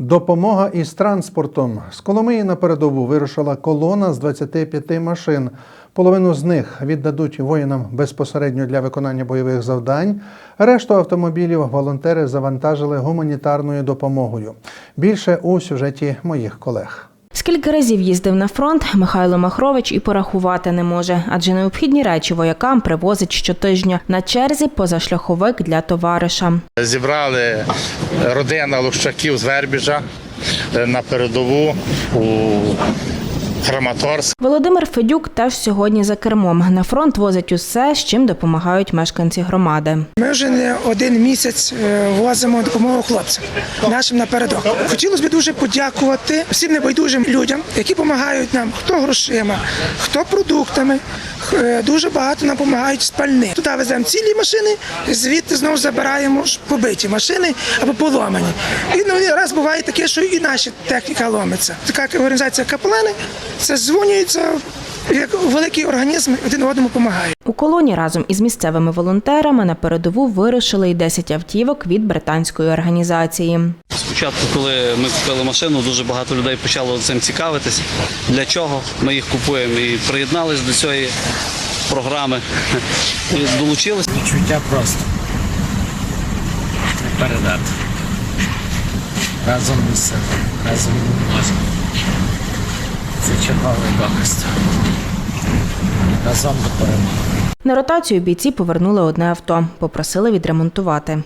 Допомога із транспортом. З Коломиї на передову вирушила колона з 25 машин. Половину з них віддадуть воїнам безпосередньо для виконання бойових завдань. Решту автомобілів волонтери завантажили гуманітарною допомогою. Більше у сюжеті моїх колег. Скільки разів їздив на фронт, Михайло Махрович і порахувати не може, адже необхідні речі воякам привозить щотижня на черзі позашляховик для товариша. Зібрали родина Лущаків з Вербіжа е, на передову у Краматорськ. Володимир Федюк теж сьогодні за кермом. На фронт возить усе, з чим допомагають мешканці громади. Ми вже не один місяць е, возимо допомогу хлопцям нашим напередок. Хотілося б дуже подякувати всім небайдужим людям, які допомагають нам, хто грошима, хто продуктами. Е, Дуже багато нам допомагають спальни. Туди веземо цілі машини, звідти знову забираємо побиті машини або поломані. І ну, раз буває таке, що і наша техніка ломиться. Така організація капелани це дзвонюється як великий організм один одному допомагає. У колоні разом із місцевими волонтерами на передову вирушили й 10 автівок від британської організації. Спочатку, коли ми купили машину, дуже багато людей почало цим цікавитись. Для чого ми їх купуємо і приєднались до цієї програми. І долучились. Відчуття просто передати. Разом сили, разом можемо. Це черговий. Разом до. На ротацію бійці повернули одне авто, попросили відремонтувати.